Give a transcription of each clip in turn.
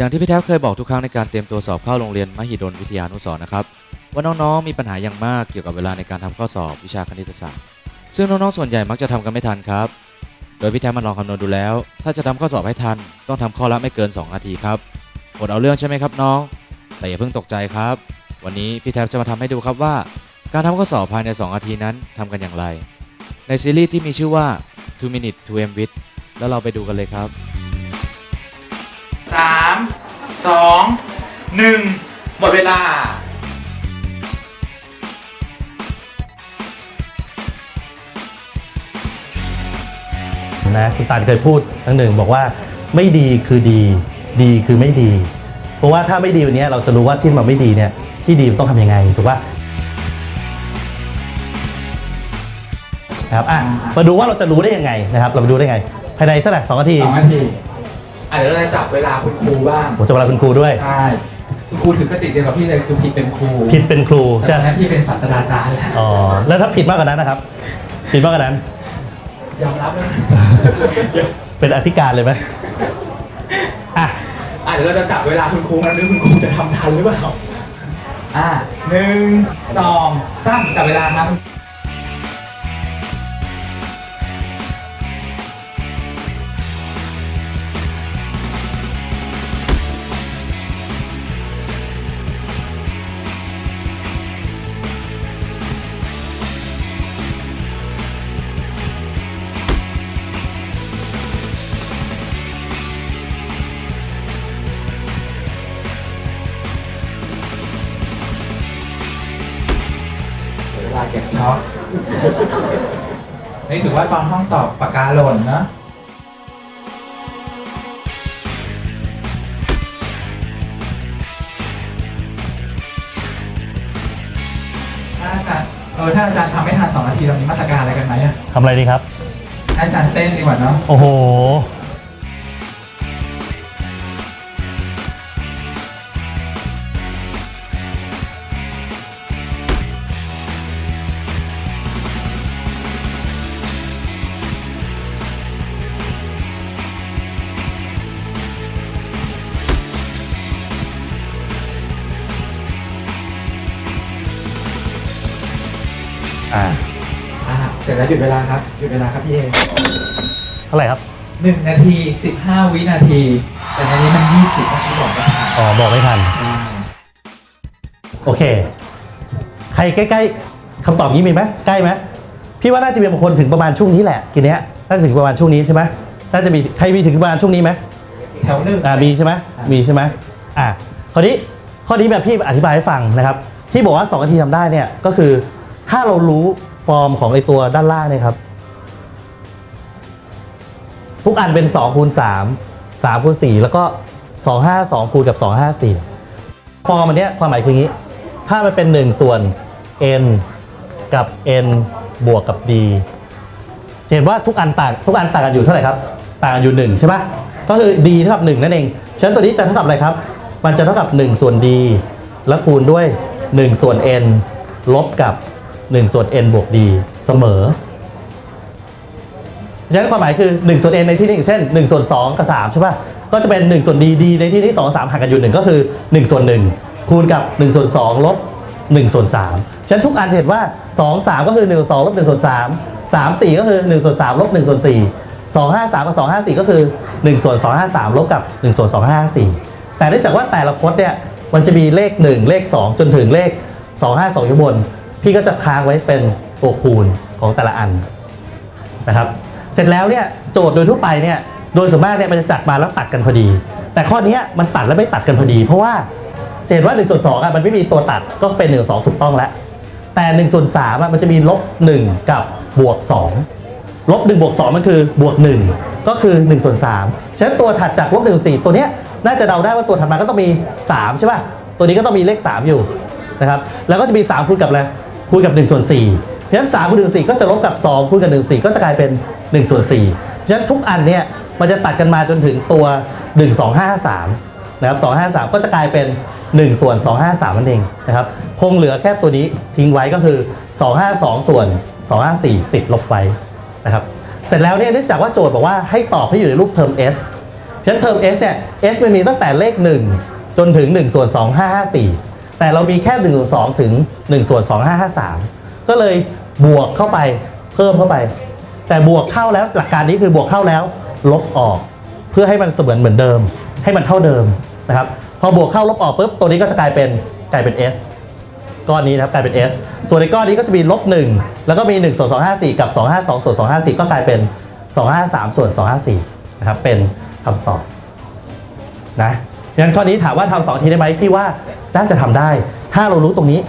อย่างที่พี่แท็บเคยบอกทุกครั้งในการเตรียมตัวสอบเข้าโรงเรียนมหิดลวิทยานุสรณ์นะครับว่าน้องๆมีปัญหาอย่างมากเกี่ยวกับเวลาในการทำข้อสอบวิชาคณิตศาสตร์ซึ่งน้องๆส่วนใหญ่มักจะทำกันไม่ทันครับ โดยพี่แท็บมาลองคำนวณดูแล้ว ถ้าจะทำข้อสอบให้ทัน ต้องทำข้อละไม่เกิน 2 นาทีครับอดเอาเรื่องใช่ไหมครับน้อง แต่อย่าเพิ่งตกใจครับ วันนี้พี่แท็บจะมาทำให้ดูครับว่า การทำข้อสอบภายใน 2 นาทีนั้นทำกันอย่างไร ในซีรีส์ที่มีชื่อว่า2 minutes to m w i t แล้วเราไปดูกันเลยครับ สองหนึ่งหมดเวลานะคุณตาลเคยพูดครั้งหนึ่งบอกว่าไม่ดีคือดี ดีคือไม่ดี เพราะว่าถ้าไม่ดีวันนี้เราจะรู้ว่าที่มันไม่ดีเนี่ยที่ดีมันต้องทำยังไงถูกป่ะนะครับอะมาดูว่าเราจะรู้ได้ยังไงนะครับ เราไปดูได้ไง ภายในเท่าไหร่สองนาทีสองนาที อะเดี๋ยวเราจะจับเวลาคุณครูบ้างผมจะเวลาคุณครูด้วย ใช่คุณครูถือกติเดียวกับพี่เลยคือผิดเป็นครูผิดเป็นครูแต่ใช่ตอนไหมนั้นพี่เป็นศาสตราจารย์แล้วอ๋อแล้วถ้าผิดมากกว่านั้นนะครับ ผิดมากกว่านั้น ยอมรับเลยเป็นอธิการเลยไหมอะอะเดี๋ยวเราจะจับเวลาคุณครูมาดูคุณครูจะทำทันหรือเปล่าอะหนึ่งสองสามจับเวลาครับาเก็บช็อตนี่ถือว่าตอนห้องตอบปากกาหล่นนะถ้าอาจารย์เออถ้าอาจารย์ทำไม่ทันสองนาทีเรามีมาตรการอะไรกันไหมอะทำอะไรดีครับ ให้อาจารย์เต้นดีกว่าเนาะ โอ้โห อ่าอ่าเสร็จแล้วหยุดเวลาครับหยุดเวลาครับพี่เอเท่าไหร่ครับ หนึ่งนาทีสิบห้าวินาที แต่ในนี้มันยี่สิบนาทีบอกไม่ทันอ๋อ บอกไม่ทันใช่โอเค ใครใกล้ๆคำตอบนี้มีไหมใกล้ไหมพี่ว่าน่าจะมีบางคนถึงประมาณช่วงนี้แหละกีเนี้ยน่าจะถึงประมาณช่วงนี้ใช่ไหมน่าจะมีใครมีถึงประมาณช่วงนี้ไหม แถวหนึ่ง อ่ามีใช่ไหมมีใช่ไหมอ่าข้อนี้ข้อนี้แบบพี่อธิบายให้ฟังนะครับ ที่บอกว่า 2 นาทีทำได้เนี่ยก็คือ ถ้าเรารู้ฟอร์มของไอตัวด้านล่างเนี่ยครับ ทุกอันเป็น2คูณ3 3คูณ4แล้วก็ 252คูณกับ 254 ฟอร์มอันเนี้ยความหมายคืออย่างนี้ ถ้ามันเป็น 1 ส่วน n กับ n บวกกับ d จะเห็นว่าทุกอันต่างทุกอันต่างกันอยู่เท่าไหร่ครับ ต่างกันอยู่ 1 ใช่ปะก็คือ d เท่ากับ 1 นั่นเอง ฉะนั้นตัวนี้จะเท่ากับอะไรครับ มันจะเท่ากับ 1 ส่วน d แล้วคูณด้วย 1 ส่วน n ลบกับ 1 ส่วน n บวก d เสมอฉะนั้นความหมายคือ1ส่วน n ในที่นี้อย่างเช่น 1 ส่วน 2 กับ 3 ใช่ป่ะ ก็จะเป็น 1 ส่วน d d ในที่นี้2 3ห่างกันอยู่ 1 ก็คือ 1 ส่วน 1 คูณกับ 1 ส่วน 2 ลบ 1 ส่วน 3 ฉะนั้นทุกอันจะเห็นว่า 2 3 ก็คือ1ส่วน2ลบ1ส่วน3 3 4 ก็คือ 1 ส่วน 3 ลบ 1 ส่วน 4 2 5 3 กับ 2 5 4 ก็คือ 1 ส่วน 2 5 3 ลบกับ 1 ส่วน 2 5 4 แต่เนื่องจากว่าแต่ละพจน์เนี่ย มันจะมีเลข 1 เลข 2 จนถึงเลข 2 5 2อยู่บน พี่ก็จะค้างไว้เป็นตัวคูณของแต่ละอันนะครับ เสร็จแล้วเนี่ยโจทย์โดยทั่วไปเนี่ยโดยส่วนมากเนี่ยมันจะจัดมาแล้วตัดกันพอดี แต่ข้อนี้มันตัดแล้วไม่ตัดกันพอดี เพราะว่าเห็นว่า1ส่วน2อะมันไม่มีตัวตัดก็เป็น1ส่วน2ถูกต้องแล้ว แต่1ส่วน3อะมันจะมีลบ1กับบวก2ลบ1บวก2มันคือบวก1ก็คือ1ส่วน3ฉะนั้นตัวถัดจากลบ1ส่วน4ตัวเนี้ยน่าจะเดาได้ว่าตัวถัดมาก็ต้องมี3ใช่ป่ะตัวนี้ก็ต้องมีเลข 3 อยู่นะครับแล้วก็จะมี3คูณกับอะไร คูณกับ1ส่วน4เพราะฉะนั้น3คูณ1 4ก็จะลบกับ 2คูณกับ1 4 ก็จะกลายเป็น1ส่วน4เพราะฉะนั้นทุกอันเนี่ยมันจะตัดกันมาจนถึงตัว 1 2 5 3นะครับ2 5 3 ก็จะกลายเป็น 1 ส่วน 253นั่นเองนะครับคงเหลือแค่ตัวนี้ทิ้งไว้ก็คือ 252 ส่วน 254 ติดลบไว้นะครับเสร็จแล้วเนี่ยเนื่องจากว่าโจทย์บอกว่าให้ตอบให้อยู่ในรูปเทอม s ฉะนั้นเทอม s เนี่ย s มันมีตั้งแต่เลข 1 จนถึง 1 ส่วน 2554 แต่เรามีแค่1ส่วน2ถึง1ส่วน2553 ก็เลยบวกเข้าไปเพิ่มเข้าไป แต่บวกเข้าแล้วหลักการนี้คือบวกเข้าแล้ว ลบออก เพื่อให้มันเสมือนเหมือนเดิม ให้มันเท่าเดิมนะครับพอบวกเข้าลบออกปุ๊บตัวนี้ก็จะกลายเป็นกลายเป็น s ก้อนนี้นะครับกลายเป็น s ส่วนในก้อนนี้ก็จะมีลบ1แล้วก็มี1ส่วน254 กับ 252ส่วน254 ก็กลายเป็น 253 ส่วน254นะครับเป็นคำตอบนะ งั้นข้อนี้ถามว่าทำสองทีได้ไหมพี่ว่าน่าจะทำได้ ถ้าเรารู้ตรงนี้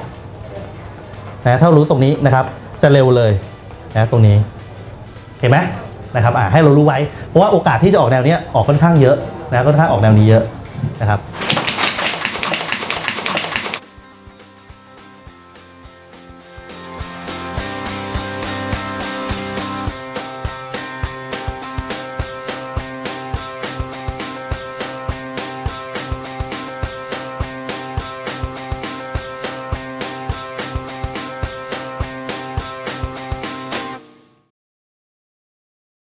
นะถ้ารารู้ตรงนี้นะครับ จะเร็วเลยนะตรงนี้เห็นไหมนะครับอ่าให้เรารู้ไว้เพราะว่าโอกาสที่จะออกแนวเนี้ยออกค่อนข้างเยอะนะค่อนข้างออกแนวนี้เยอะนะครับ